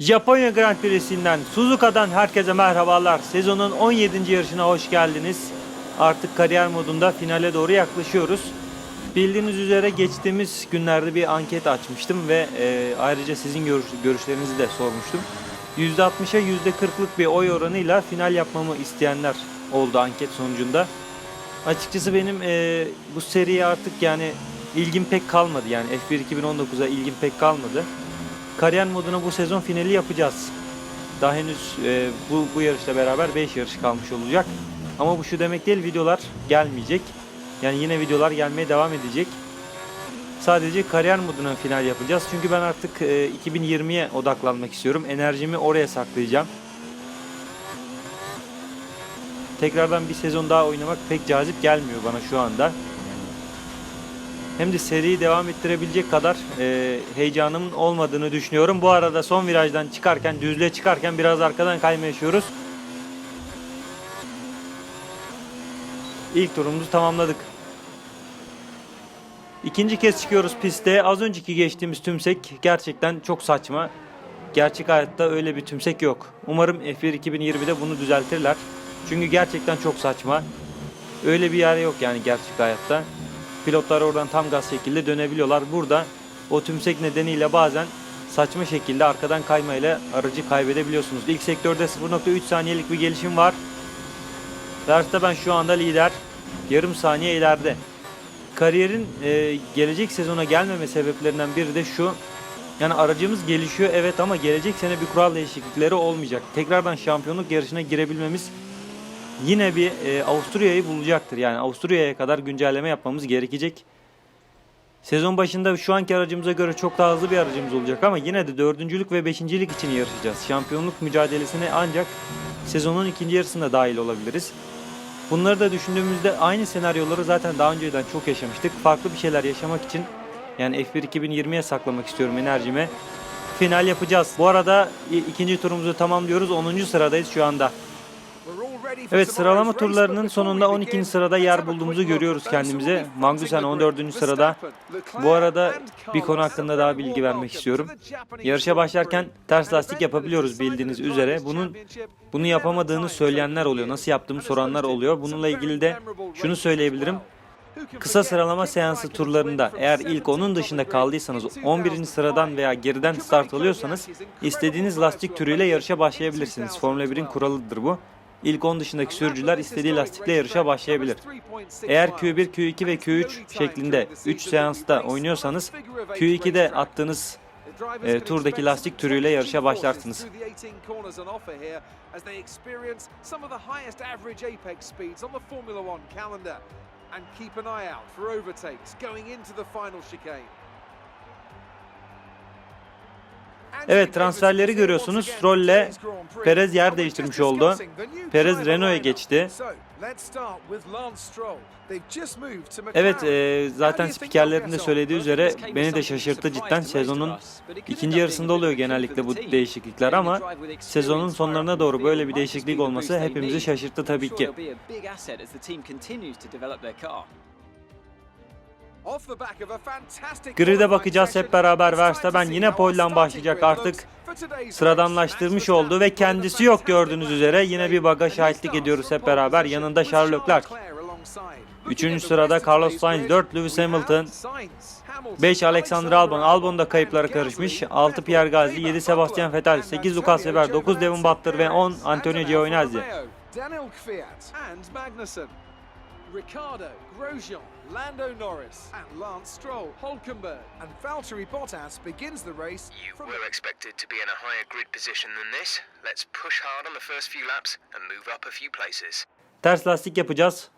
Japonya Grand Prix'sinden Suzuka'dan herkese merhabalar. Sezonun 17. yarışına hoş geldiniz. Artık kariyer modunda finale doğru yaklaşıyoruz. Bildiğiniz üzere geçtiğimiz günlerde bir anket açmıştım ve e, ayrıca sizin görüş, görüşlerinizi de sormuştum. %60'a %40'lık bir oy oranıyla final yapmamı isteyenler oldu anket sonucunda. Açıkçası benim e, bu seriye artık yani ilgim pek kalmadı. Yani F1 2019'a ilgim pek kalmadı. Kariyer moduna bu sezon finali yapacağız. Daha henüz e, bu, bu yarışla beraber 5 yarış kalmış olacak. Ama bu şu demek değil videolar gelmeyecek. Yani yine videolar gelmeye devam edecek. Sadece kariyer moduna final yapacağız. Çünkü ben artık e, 2020'ye odaklanmak istiyorum. Enerjimi oraya saklayacağım. Tekrardan bir sezon daha oynamak pek cazip gelmiyor bana şu anda. Hem de seriyi devam ettirebilecek kadar e, heyecanımın olmadığını düşünüyorum. Bu arada son virajdan çıkarken, düzlüğe çıkarken biraz arkadan kayma yaşıyoruz. İlk turumuzu tamamladık. İkinci kez çıkıyoruz piste. Az önceki geçtiğimiz tümsek gerçekten çok saçma. Gerçek hayatta öyle bir tümsek yok. Umarım F1 2020'de bunu düzeltirler. Çünkü gerçekten çok saçma. Öyle bir yer yok yani gerçek hayatta. Pilotlar oradan tam gaz şekilde dönebiliyorlar. Burada o tümsek nedeniyle bazen saçma şekilde arkadan kaymayla aracı kaybedebiliyorsunuz. İlk sektörde 0.3 saniyelik bir gelişim var. Verstappen şu anda lider. Yarım saniye ileride. Kariyerin e, gelecek sezona gelmeme sebeplerinden biri de şu. Yani aracımız gelişiyor evet ama gelecek sene bir kural değişiklikleri olmayacak. Tekrardan şampiyonluk yarışına girebilmemiz yine bir e, Avusturya'yı bulacaktır. Yani Avusturya'ya kadar güncelleme yapmamız gerekecek. Sezon başında şu anki aracımıza göre çok daha hızlı bir aracımız olacak ama yine de dördüncülük ve beşincilik için yarışacağız. Şampiyonluk mücadelesine ancak sezonun ikinci yarısında dahil olabiliriz. Bunları da düşündüğümüzde aynı senaryoları zaten daha önceden çok yaşamıştık. Farklı bir şeyler yaşamak için yani F1 2020'ye saklamak istiyorum enerjimi. Final yapacağız. Bu arada ikinci turumuzu tamamlıyoruz. 10. sıradayız şu anda. Evet sıralama turlarının sonunda 12. sırada yer bulduğumuzu görüyoruz kendimize. Magnussen 14. sırada. Bu arada bir konu hakkında daha bilgi vermek istiyorum. Yarışa başlarken ters lastik yapabiliyoruz bildiğiniz üzere. Bunun bunu yapamadığını söyleyenler oluyor. Nasıl yaptığımı soranlar oluyor. Bununla ilgili de şunu söyleyebilirim. Kısa sıralama seansı turlarında eğer ilk onun dışında kaldıysanız 11. sıradan veya geriden start alıyorsanız istediğiniz lastik türüyle yarışa başlayabilirsiniz. Formula 1'in kuralıdır bu. İlk 10 dışındaki sürücüler istediği lastikle yarışa başlayabilir. Eğer Q1, Q2 ve Q3 şeklinde 3 seansta oynuyorsanız Q2'de attığınız e, turdaki lastik türüyle yarışa başlarsınız. And keep an eye out for overtakes going into the final chicane. Evet transferleri görüyorsunuz. Stroll'le Perez yer değiştirmiş oldu. Perez Renault'a geçti. Evet e, zaten spikerlerin de söylediği üzere beni de şaşırttı cidden. Sezonun ikinci yarısında oluyor genellikle bu değişiklikler ama sezonun sonlarına doğru böyle bir değişiklik olması hepimizi şaşırttı tabii ki. Grid'e bakacağız hep beraber. Verstappen yine pole'dan başlayacak artık. Sıradanlaştırmış oldu ve kendisi yok gördüğünüz üzere. Yine bir baga şahitlik ediyoruz hep beraber. Yanında Charles Leclerc. Üçüncü sırada Carlos Sainz, 4 Lewis Hamilton, 5 Alexander Albon. Albon da kayıplara karışmış. 6 Pierre Gasly, 7 Sebastian Vettel, 8 Lucas Weber, 9 Devon Butler ve 10 Antonio Giovinazzi. Daniel Kvyat and Magnussen. Ricardo, Grosjean, Lando Norris, and Lance Stroll, Hulkenberg, and Valtteri Bottas begins the race You from were expected to be in a higher grid position than this. Let's push hard on the first few laps and move up a few places. Ters lastik yapacağız.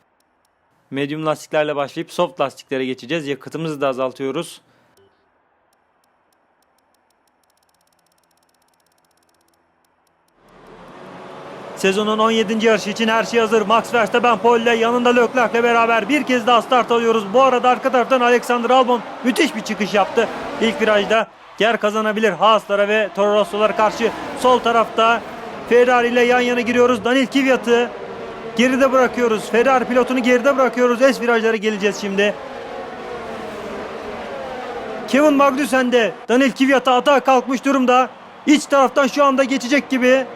Medium lastiklerle başlayıp soft lastiklere geçeceğiz. Yakıtımızı da azaltıyoruz. Sezonun 17. yarışı için her şey hazır. Max Verstappen pole yanında Leclerc'le beraber bir kez daha start alıyoruz. Bu arada arka taraftan Alexander Albon müthiş bir çıkış yaptı. İlk virajda yer kazanabilir Haas'lara ve Toro Rosso'lara karşı. Sol tarafta Ferrari ile yan yana giriyoruz. Daniel Kvyat'ı geride bırakıyoruz. Ferrari pilotunu geride bırakıyoruz. S virajlara geleceğiz şimdi. Kevin Magnussen de Daniel Kvyat'a atağa kalkmış durumda. İç taraftan şu anda geçecek gibi.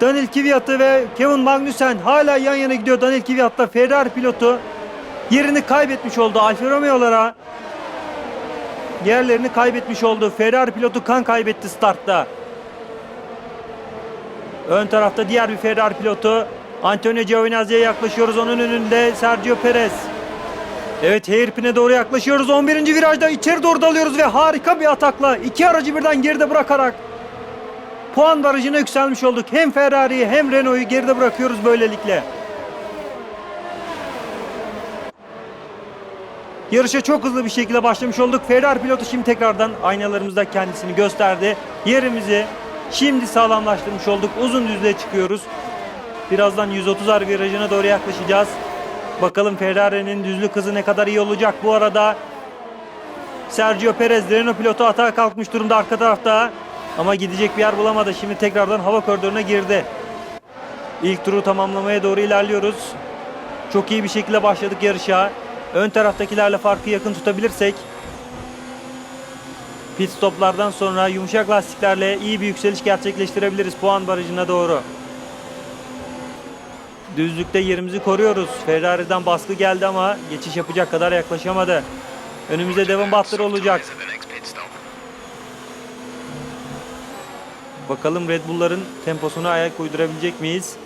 Daniel Kvyat'ı ve Kevin Magnussen hala yan yana gidiyor. Daniel Kvyat'la Ferrari pilotu yerini kaybetmiş oldu Alfa Romeo'lara. Yerlerini kaybetmiş oldu. Ferrari pilotu kan kaybetti startta. Ön tarafta diğer bir Ferrari pilotu Antonio Giovinazzi'ye yaklaşıyoruz. Onun önünde Sergio Perez. Evet hairpin'e doğru yaklaşıyoruz. 11. virajda içeri doğru dalıyoruz ve harika bir atakla iki aracı birden geride bırakarak puan barajına yükselmiş olduk. Hem Ferrari'yi hem Renault'u geride bırakıyoruz böylelikle. Yarışa çok hızlı bir şekilde başlamış olduk. Ferrari pilotu şimdi tekrardan aynalarımızda kendisini gösterdi. Yerimizi şimdi sağlamlaştırmış olduk. Uzun düzlüğe çıkıyoruz. Birazdan 130'ar virajına doğru yaklaşacağız. Bakalım Ferrari'nin düzlük hızı ne kadar iyi olacak bu arada. Sergio Perez Renault pilotu atağa kalkmış durumda arka tarafta. Ama gidecek bir yer bulamadı. Şimdi tekrardan hava koridoruna girdi. İlk turu tamamlamaya doğru ilerliyoruz. Çok iyi bir şekilde başladık yarışa. Ön taraftakilerle farkı yakın tutabilirsek pit stoplardan sonra yumuşak lastiklerle iyi bir yükseliş gerçekleştirebiliriz puan barajına doğru. Düzlükte yerimizi koruyoruz. Ferrari'den baskı geldi ama geçiş yapacak kadar yaklaşamadı. Önümüzde Devon Butler olacak. At the next pit stop. Bakalım Red Bull'ların temposuna ayak uydurabilecek miyiz?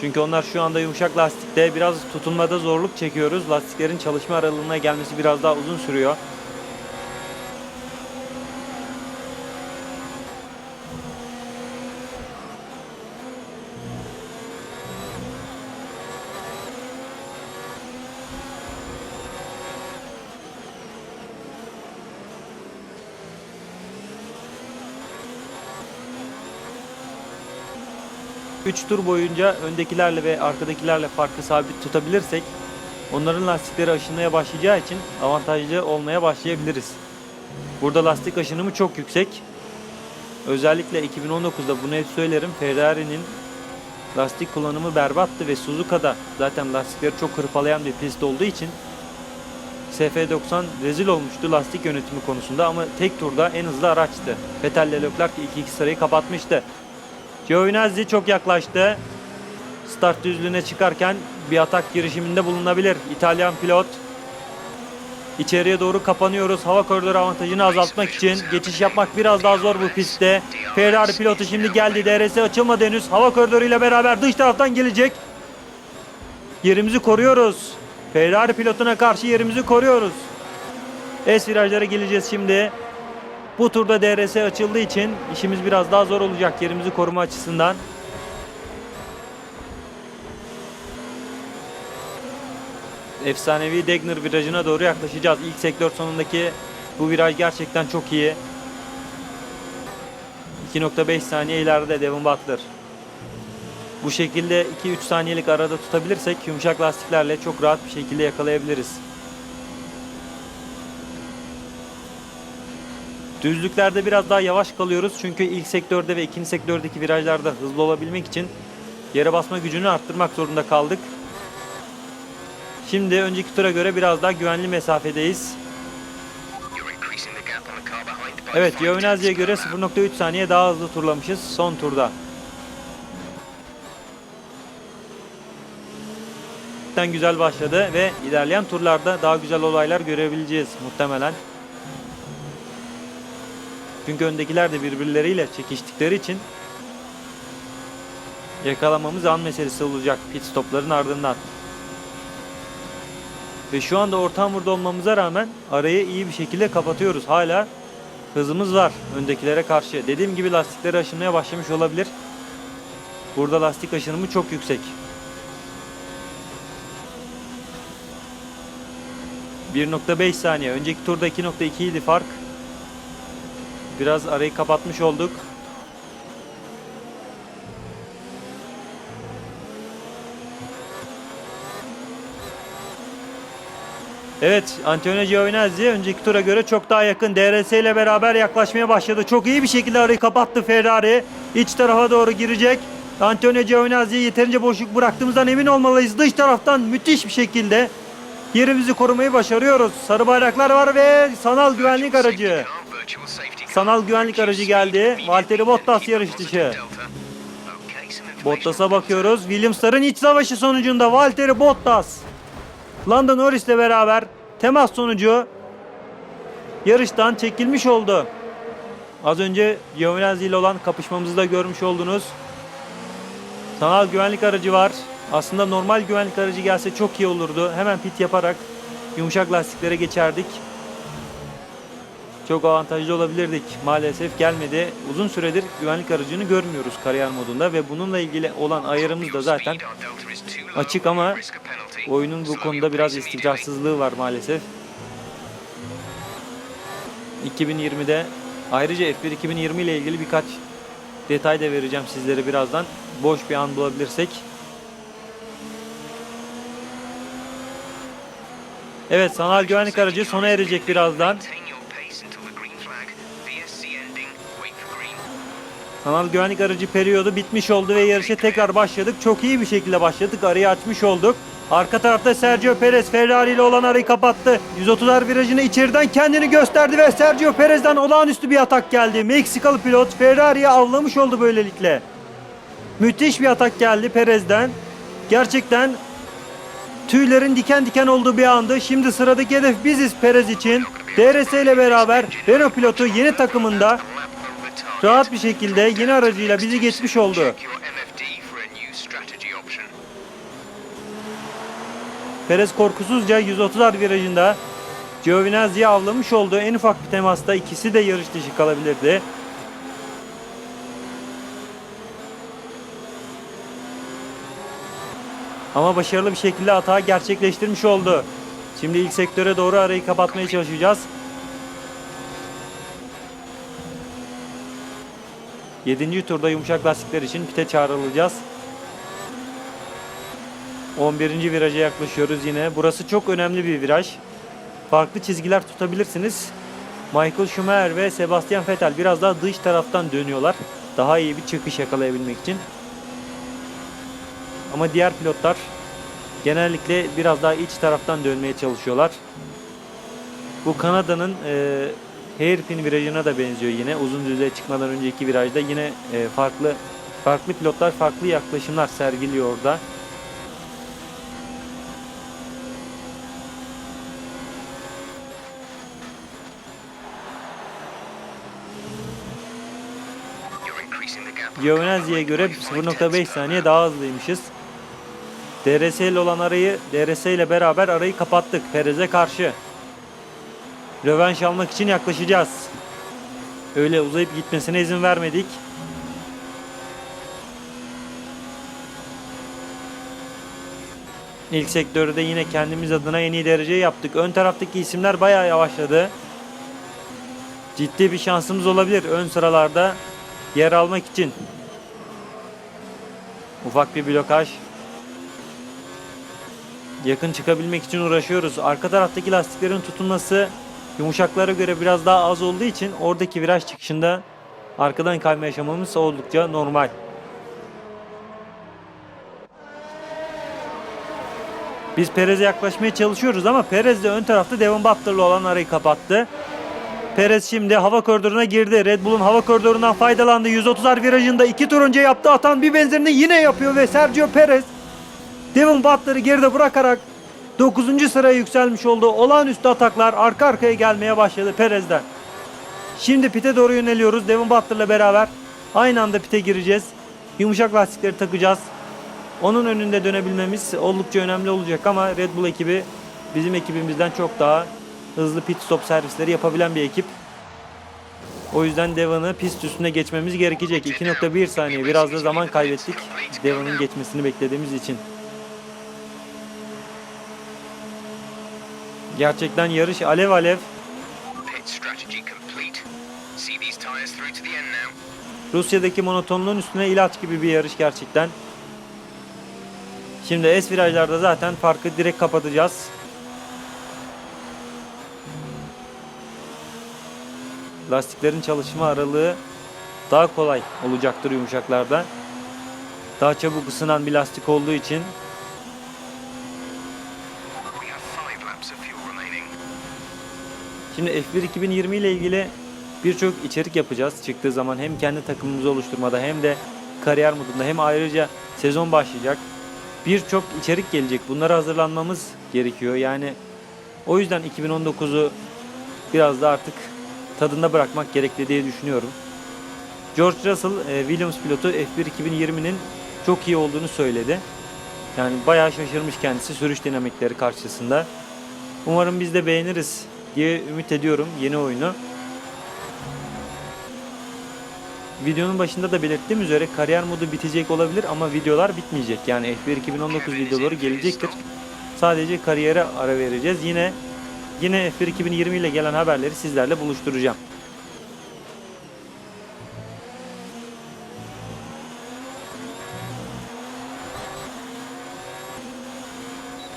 Çünkü onlar şu anda yumuşak lastikte biraz tutunmada zorluk çekiyoruz. Lastiklerin çalışma aralığına gelmesi biraz daha uzun sürüyor. Üç tur boyunca öndekilerle ve arkadakilerle farkı sabit tutabilirsek onların lastikleri aşınmaya başlayacağı için avantajlı olmaya başlayabiliriz. Burada lastik aşınımı çok yüksek. Özellikle 2019'da bunu hep söylerim. Ferrari'nin lastik kullanımı berbattı ve Suzuka'da zaten lastikleri çok hırpalayan bir pist olduğu için SF90 rezil olmuştu lastik yönetimi konusunda ama tek turda en hızlı araçtı. Vettel ile Leclerc ilk iki sırayı kapatmıştı. Giovinazzi çok yaklaştı. Start düzlüğüne çıkarken bir atak girişiminde bulunabilir. İtalyan pilot. İçeriye doğru kapanıyoruz. Hava koridoru avantajını azaltmak için geçiş yapmak biraz daha zor bu pistte. Ferrari pilotu şimdi geldi. DRS açılmadı henüz. Hava koridoru ile beraber dış taraftan gelecek. Yerimizi koruyoruz. Ferrari pilotuna karşı yerimizi koruyoruz. S virajlara geleceğiz şimdi. Bu turda DRS açıldığı için işimiz biraz daha zor olacak yerimizi koruma açısından. Efsanevi Degner virajına doğru yaklaşacağız. İlk sektör sonundaki bu viraj gerçekten çok iyi. 2.5 saniye ileride Devon Butler. Bu şekilde 2-3 saniyelik arada tutabilirsek yumuşak lastiklerle çok rahat bir şekilde yakalayabiliriz. Düzlüklerde biraz daha yavaş kalıyoruz çünkü ilk sektörde ve ikinci sektördeki virajlarda hızlı olabilmek için yere basma gücünü arttırmak zorunda kaldık. Şimdi önceki tura göre biraz daha güvenli mesafedeyiz. Evet, Giovinazzi'ye göre per lap. 0.3 saniye daha hızlı turlamışız son turda. Güzel başladı ve ilerleyen turlarda daha güzel olaylar görebileceğiz muhtemelen. Çünkü öndekiler de birbirleriyle çekiştikleri için yakalamamız an meselesi olacak pit stopların ardından. Ve şu anda orta hamurda olmamıza rağmen arayı iyi bir şekilde kapatıyoruz. Hala hızımız var öndekilere karşı. Dediğim gibi lastikleri aşınmaya başlamış olabilir. Burada lastik aşınımı çok yüksek. 1.5 saniye. Önceki turda 2.2 idi fark. Biraz arayı kapatmış olduk. Evet, Antonio Giovinazzi önceki tura göre çok daha yakın. DRS ile beraber yaklaşmaya başladı. Çok iyi bir şekilde arayı kapattı Ferrari. İç tarafa doğru girecek. Antonio Giovinazzi'ye yeterince boşluk bıraktığımızdan emin olmalıyız. Dış taraftan müthiş bir şekilde yerimizi korumayı başarıyoruz. Sarı bayraklar var ve sanal güvenlik aracı. Sanal güvenlik aracı geldi. Valtteri Bottas yarış dışı. Bottas'a bakıyoruz. Williams'ların iç savaşı sonucunda Valtteri Bottas Lando Norris'le beraber temas sonucu yarıştan çekilmiş oldu. Az önce Giovinazzi ile olan kapışmamızı da görmüş oldunuz. Sanal güvenlik aracı var. Aslında normal güvenlik aracı gelse çok iyi olurdu. Hemen pit yaparak yumuşak lastiklere geçerdik. Çok avantajlı olabilirdik. Maalesef gelmedi. Uzun süredir güvenlik aracını görmüyoruz kariyer modunda ve bununla ilgili olan ayarımız da zaten açık ama oyunun bu konuda biraz istikrarsızlığı var maalesef. 2020'de ayrıca F1 2020 ile ilgili birkaç detay da vereceğim sizlere birazdan. Boş bir an bulabilirsek. Evet sanal güvenlik aracı sona erecek birazdan. Sanal güvenlik aracı periyodu bitmiş oldu ve yarışa tekrar başladık. Çok iyi bir şekilde başladık. Arayı açmış olduk. Arka tarafta Sergio Perez Ferrari ile olan arayı kapattı. 130'ar virajını içeriden kendini gösterdi ve Sergio Perez'den olağanüstü bir atak geldi. Meksikalı pilot Ferrari'yi avlamış oldu böylelikle. Müthiş bir atak geldi Perez'den. Gerçekten tüylerin diken diken olduğu bir andı. Şimdi sıradaki hedef biziz Perez için. DRS ile beraber Renault pilotu yeni takımında rahat bir şekilde yeni aracıyla bizi geçmiş oldu. Perez korkusuzca 130'ar virajında Giovinazzi'yi avlamış olduğu en ufak bir temasta ikisi de yarış dışı kalabilirdi. Ama başarılı bir şekilde hata gerçekleştirmiş oldu. Şimdi ilk sektöre doğru arayı kapatmaya çalışacağız. 7. turda yumuşak lastikler için pite çağrılacağız. 11. viraja yaklaşıyoruz yine. Burası çok önemli bir viraj. Farklı çizgiler tutabilirsiniz. Michael Schumacher ve Sebastian Vettel biraz daha dış taraftan dönüyorlar. Daha iyi bir çıkış yakalayabilmek için. Ama diğer pilotlar genellikle biraz daha iç taraftan dönmeye çalışıyorlar. Bu Kanada'nın e, hairpin virajına da benziyor yine. Uzun düzeye çıkmadan önceki virajda yine e, farklı farklı pilotlar farklı yaklaşımlar sergiliyor orada. Giovinazzi'ye göre 0.5 saniye daha hızlıymışız. DRS ile olan arayı DRS ile beraber arayı kapattık Perez'e karşı. Rövanş almak için yaklaşacağız. Öyle uzayıp gitmesine izin vermedik. İlk sektörde yine kendimiz adına en iyi dereceyi yaptık. Ön taraftaki isimler bayağı yavaşladı. Ciddi bir şansımız olabilir ön sıralarda yer almak için. Ufak bir blokaj. Yakın çıkabilmek için uğraşıyoruz. Arka taraftaki lastiklerin tutunması yumuşaklara göre biraz daha az olduğu için oradaki viraj çıkışında arkadan kayma yaşamamız oldukça normal. Biz Perez'e yaklaşmaya çalışıyoruz ama Perez de ön tarafta Devon Butler'la olan arayı kapattı. Perez şimdi hava koridoruna girdi. Red Bull'un hava koridorundan faydalandı. 130'ar virajında iki tur önce yaptığı atan bir benzerini yine yapıyor ve Sergio Perez Devon Butler'ı geride bırakarak 9. sıraya yükselmiş oldu. Olağanüstü ataklar arka arkaya gelmeye başladı Perez'den. Şimdi pite doğru yöneliyoruz. Devon Butler'la beraber aynı anda pite gireceğiz. Yumuşak lastikleri takacağız. Onun önünde dönebilmemiz oldukça önemli olacak ama Red Bull ekibi bizim ekibimizden çok daha hızlı pit stop servisleri yapabilen bir ekip. O yüzden Devon'ı pist üstüne geçmemiz gerekecek. 2.1 saniye biraz da zaman kaybettik. Devon'ın geçmesini beklediğimiz için. Gerçekten yarış alev alev. Rusya'daki monotonluğun üstüne ilaç gibi bir yarış gerçekten. Şimdi S virajlarda zaten farkı direkt kapatacağız. Lastiklerin çalışma aralığı daha kolay olacaktır yumuşaklarda. Daha çabuk ısınan bir lastik olduğu için Şimdi F1 2020 ile ilgili birçok içerik yapacağız. Çıktığı zaman hem kendi takımımızı oluşturmada hem de kariyer modunda hem ayrıca sezon başlayacak. Birçok içerik gelecek. Bunlara hazırlanmamız gerekiyor. Yani o yüzden 2019'u biraz da artık tadında bırakmak gerekli diye düşünüyorum. George Russell, e, Williams pilotu F1 2020'nin çok iyi olduğunu söyledi. Yani bayağı şaşırmış kendisi sürüş dinamikleri karşısında. Umarım biz de beğeniriz diye ümit ediyorum yeni oyunu. Videonun başında da belirttiğim üzere kariyer modu bitecek olabilir ama videolar bitmeyecek. Yani F1 2019 videoları gelecektir. Sadece kariyere ara vereceğiz. Yine yine F1 2020 ile gelen haberleri sizlerle buluşturacağım.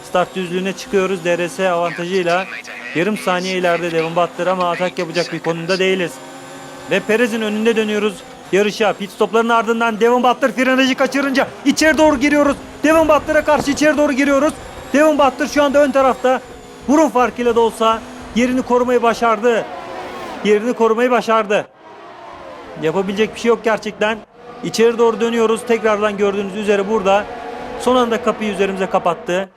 Start düzlüğüne çıkıyoruz. DRS avantajıyla yarım saniye ileride Devon Butler ama atak yapacak bir konumda değiliz. Ve Perez'in önünde dönüyoruz yarışa. Pit stopların ardından Devon Butler frenajı kaçırınca içeri doğru giriyoruz. Devon Butler'a karşı içeri doğru giriyoruz. Devon Butler şu anda ön tarafta. Burun farkıyla da olsa yerini korumayı başardı. Yerini korumayı başardı. Yapabilecek bir şey yok gerçekten. İçeri doğru dönüyoruz. Tekrardan gördüğünüz üzere burada. Son anda kapıyı üzerimize kapattı.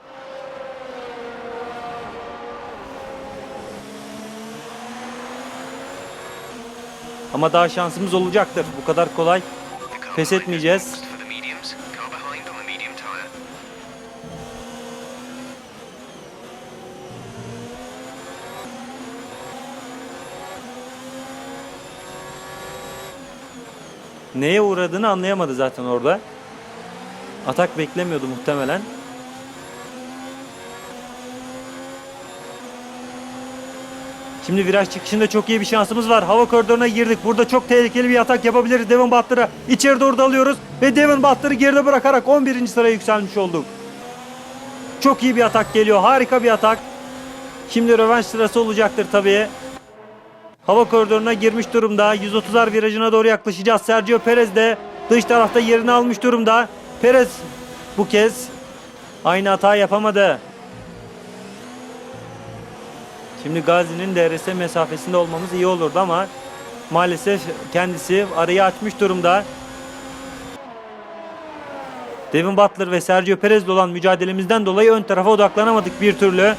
Ama daha şansımız olacaktır. Bu kadar kolay pes etmeyeceğiz. Neye uğradığını anlayamadı zaten orada. Atak beklemiyordu muhtemelen. Şimdi viraj çıkışında çok iyi bir şansımız var. Hava koridoruna girdik. Burada çok tehlikeli bir atak yapabiliriz Devon Butler'a. İçeri doğru dalıyoruz ve Devon Butler'ı geride bırakarak 11. sıraya yükselmiş olduk. Çok iyi bir atak geliyor. Harika bir atak. Şimdi rövanş sırası olacaktır tabii. Hava koridoruna girmiş durumda. 130'ar virajına doğru yaklaşacağız. Sergio Perez de dış tarafta yerini almış durumda. Perez bu kez aynı hata yapamadı. Şimdi Gazi'nin DRS mesafesinde olmamız iyi olurdu ama maalesef kendisi arayı açmış durumda. Devin Butler ve Sergio Perez'le olan mücadelemizden dolayı ön tarafa odaklanamadık bir türlü.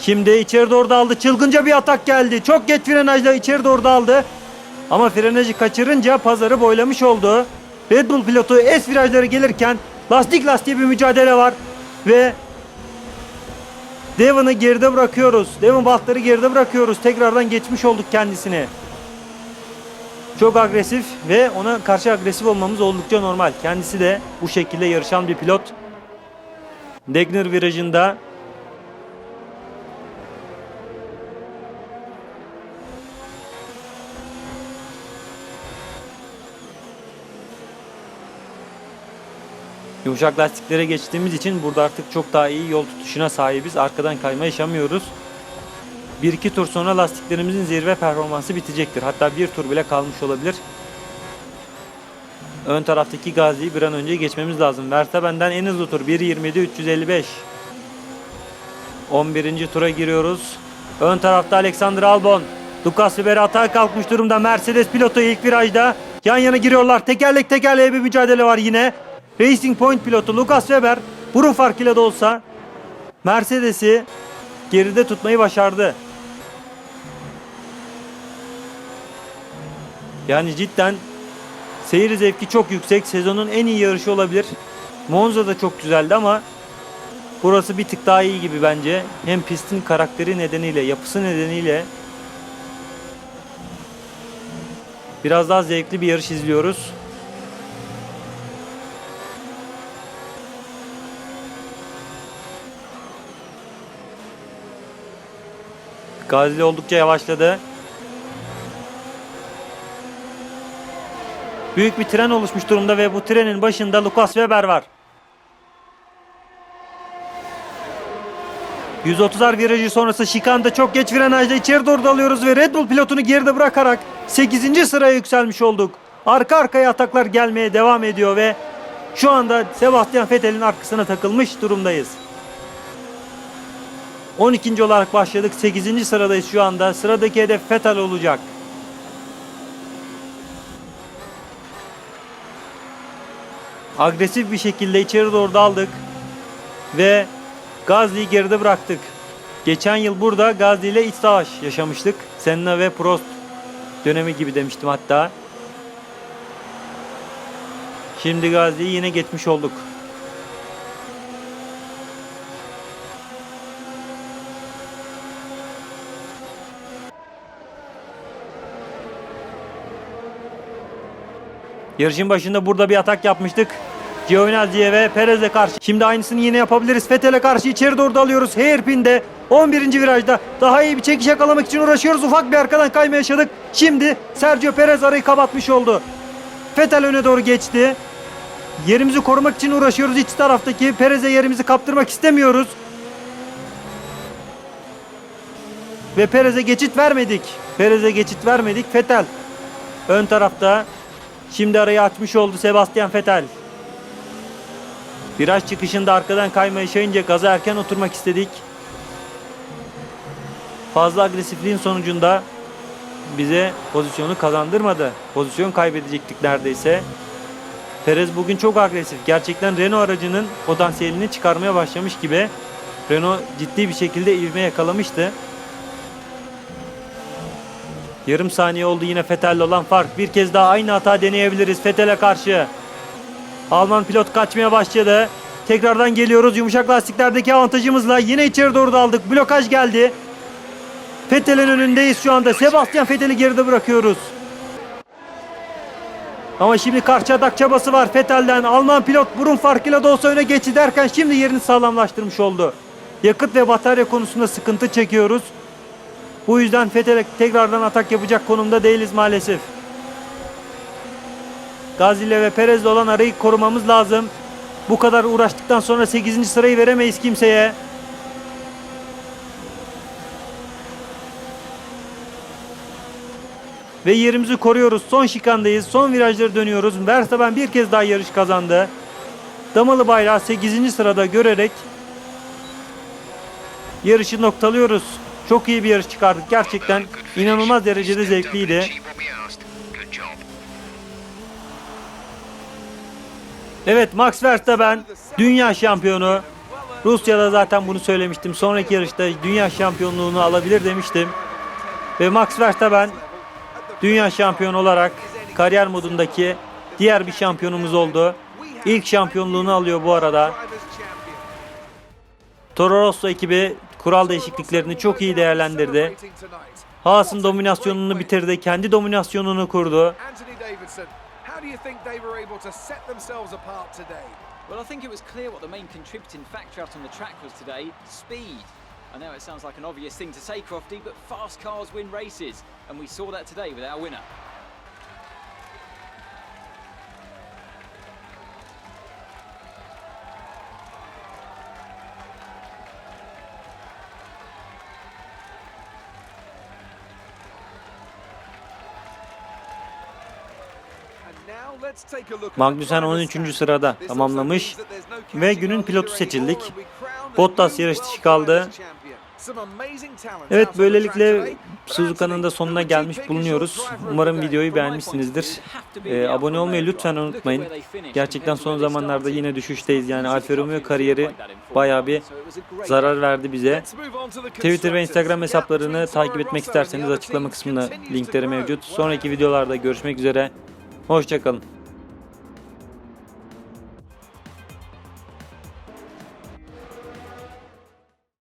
Şimdi içeri doğru daldı. Çılgınca bir atak geldi. Çok geç frenajla içeri doğru daldı. Ama frenajı kaçırınca pazarı boylamış oldu. Red Bull pilotu S virajları gelirken lastik lastiğe bir mücadele var. Ve Devon'ı geride bırakıyoruz. Devon Butler'ı geride bırakıyoruz. Tekrardan geçmiş olduk kendisini. Çok agresif ve ona karşı agresif olmamız oldukça normal. Kendisi de bu şekilde yarışan bir pilot. Degner virajında Yumuşak lastiklere geçtiğimiz için burada artık çok daha iyi yol tutuşuna sahibiz. Arkadan kayma yaşamıyoruz. Bir iki tur sonra lastiklerimizin zirve performansı bitecektir. Hatta bir tur bile kalmış olabilir. Ön taraftaki Gazi'yi bir an önce geçmemiz lazım. Verstappen'den en hızlı tur 1.27 355. 11. tura giriyoruz. Ön tarafta Alexander Albon. Lucas Weber atağa kalkmış durumda. Mercedes pilotu ilk virajda. Yan yana giriyorlar. Tekerlek tekerleğe bir mücadele var yine. Racing Point pilotu Lucas Weber burun farkıyla da olsa Mercedes'i geride tutmayı başardı. Yani cidden seyir zevki çok yüksek. Sezonun en iyi yarışı olabilir. Monza da çok güzeldi ama burası bir tık daha iyi gibi bence. Hem pistin karakteri nedeniyle, yapısı nedeniyle biraz daha zevkli bir yarış izliyoruz. Gazi oldukça yavaşladı. Büyük bir tren oluşmuş durumda ve bu trenin başında Lucas Weber var. 130'ar virajı sonrası şikanda çok geç frenajda içeri doğru dalıyoruz ve Red Bull pilotunu geride bırakarak 8. sıraya yükselmiş olduk. Arka arkaya ataklar gelmeye devam ediyor ve şu anda Sebastian Vettel'in arkasına takılmış durumdayız. 12. olarak başladık. 8. sıradayız şu anda. Sıradaki hedef Fetal olacak. Agresif bir şekilde içeri doğru daldık. Ve Gazli'yi geride bıraktık. Geçen yıl burada Gazli ile iç savaş yaşamıştık. Senna ve Prost dönemi gibi demiştim hatta. Şimdi Gazli'yi yine geçmiş olduk. Yarışın başında burada bir atak yapmıştık. Giovinazzi'ye ve Perez'e karşı. Şimdi aynısını yine yapabiliriz. Vettel'e karşı içeri doğru dalıyoruz. Hairpin'de 11. virajda daha iyi bir çekiş yakalamak için uğraşıyoruz. Ufak bir arkadan kayma yaşadık. Şimdi Sergio Perez arayı kapatmış oldu. Vettel öne doğru geçti. Yerimizi korumak için uğraşıyoruz. İç taraftaki Perez'e yerimizi kaptırmak istemiyoruz. Ve Perez'e geçit vermedik. Perez'e geçit vermedik. Vettel ön tarafta Şimdi arayı açmış oldu Sebastian Vettel. Viraj çıkışında arkadan kayma yaşayınca gaza erken oturmak istedik. Fazla agresifliğin sonucunda bize pozisyonu kazandırmadı. Pozisyon kaybedecektik neredeyse. Perez bugün çok agresif. Gerçekten Renault aracının potansiyelini çıkarmaya başlamış gibi. Renault ciddi bir şekilde ivme yakalamıştı. Yarım saniye oldu yine Vettel'le olan fark. Bir kez daha aynı hata deneyebiliriz Vettel'e karşı. Alman pilot kaçmaya başladı. Tekrardan geliyoruz yumuşak lastiklerdeki avantajımızla. Yine içeri doğru daldık. Blokaj geldi. Vettel'in önündeyiz şu anda. Sebastian Vettel'i geride bırakıyoruz. Ama şimdi karşı atak çabası var Vettel'den. Alman pilot burun farkıyla da olsa öne geçti derken şimdi yerini sağlamlaştırmış oldu. Yakıt ve batarya konusunda sıkıntı çekiyoruz. Bu yüzden Fethel'e tekrardan atak yapacak konumda değiliz maalesef. Gazile ve Perez'le olan arayı korumamız lazım. Bu kadar uğraştıktan sonra 8. sırayı veremeyiz kimseye. Ve yerimizi koruyoruz. Son şikandayız. Son virajları dönüyoruz. Verstappen bir kez daha yarış kazandı. Damalı bayrağı 8. sırada görerek yarışı noktalıyoruz. Çok iyi bir yarış çıkardık. Gerçekten inanılmaz derecede zevkliydi. Evet Max Verstappen dünya şampiyonu. Rusya'da zaten bunu söylemiştim. Sonraki yarışta dünya şampiyonluğunu alabilir demiştim. Ve Max Verstappen dünya şampiyonu olarak kariyer modundaki diğer bir şampiyonumuz oldu. İlk şampiyonluğunu alıyor bu arada. Toro Rosso ekibi kural değişikliklerini çok iyi değerlendirdi. Haas'ın dominasyonunu bitirdi. Kendi dominasyonunu kurdu. Well, I think it was clear what the main contributing factor out on the track was today speed. I know it sounds like an obvious thing to say, Crofty, but fast cars win races, and we saw that today with our winner. Magnussen driver's 13. stats. sırada tamamlamış ve günün pilotu seçildik. Bottas yarış dışı kaldı. Evet böylelikle Suzuka'nın da sonuna gelmiş bulunuyoruz. Umarım videoyu beğenmişsinizdir. Ee, abone olmayı lütfen unutmayın. Gerçekten son zamanlarda yine düşüşteyiz. Yani Alfa Romeo kariyeri bayağı bir zarar verdi bize. Twitter ve. Instagram hesaplarını takip etmek isterseniz açıklama kısmında linkleri mevcut. Sonraki videolarda görüşmek üzere. Hoşçakalın.